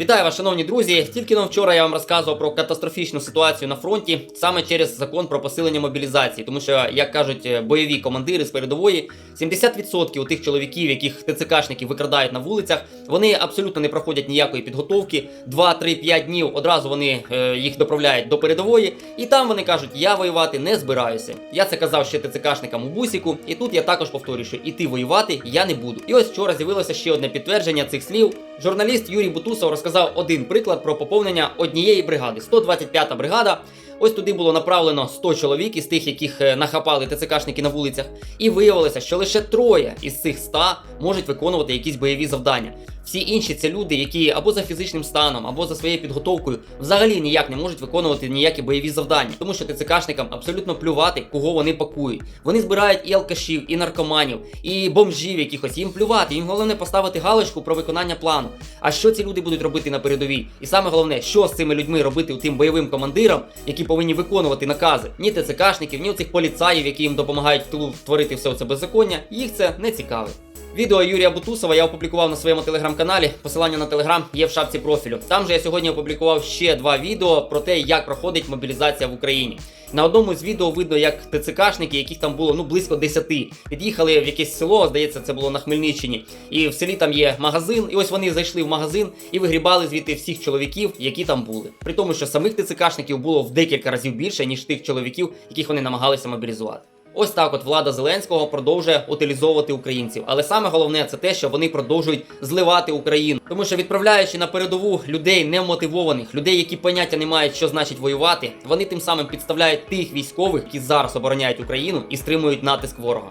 Вітаю вас, шановні друзі. Тільки но вчора я вам розказував про катастрофічну ситуацію на фронті саме через закон про посилення мобілізації. Тому що, як кажуть е, бойові командири з передової, 70% у тих чоловіків, яких ТЦКшники викрадають на вулицях, вони абсолютно не проходять ніякої підготовки. 2-3-5 днів одразу вони е, їх доправляють до передової, і там вони кажуть, я воювати не збираюся. Я це казав ще ТЦКшникам у бусіку, і тут я також повторюю, що іти воювати я не буду. І ось вчора з'явилося ще одне підтвердження цих слів. Журналіст Юрій Бутусов розказав один приклад про поповнення однієї бригади. 125-та бригада. Ось туди було направлено 100 чоловік із тих, яких е, нахапали ТЦКшники на вулицях, і виявилося, що лише троє із цих 100 можуть виконувати якісь бойові завдання. Всі інші це люди, які або за фізичним станом, або за своєю підготовкою взагалі ніяк не можуть виконувати ніякі бойові завдання, тому що ТЦКшникам абсолютно плювати, кого вони пакують. Вони збирають і алкашів, і наркоманів, і бомжів якихось. Їм плювати. Їм головне поставити галочку про виконання плану. А що ці люди будуть робити на передовій? І саме головне, що з цими людьми робити тим бойовим командирам, які повинні виконувати накази, ні ТЦКшників, ні цих поліцаїв, які їм допомагають в тилу творити все це беззаконня. Їх це не цікавить. Відео Юрія Бутусова я опублікував на своєму телеграм-каналі. Посилання на телеграм є в шапці профілю. Там же я сьогодні опублікував ще два відео про те, як проходить мобілізація в Україні. На одному з відео видно, як ТЦКшники, яких там було ну близько 10, під'їхали в якесь село, здається, це було на Хмельниччині. І в селі там є магазин. І ось вони зайшли в магазин і вигрібали звідти всіх чоловіків, які там були. При тому, що самих ТЦКшників було в декілька разів більше, ніж тих чоловіків, яких вони намагалися мобілізувати. Ось так от влада Зеленського продовжує утилізовувати українців. Але саме головне це те, що вони продовжують зливати Україну. Тому що відправляючи на передову людей немотивованих, людей, які поняття не мають, що значить воювати, вони тим самим підставляють тих військових, які зараз обороняють Україну і стримують натиск ворога.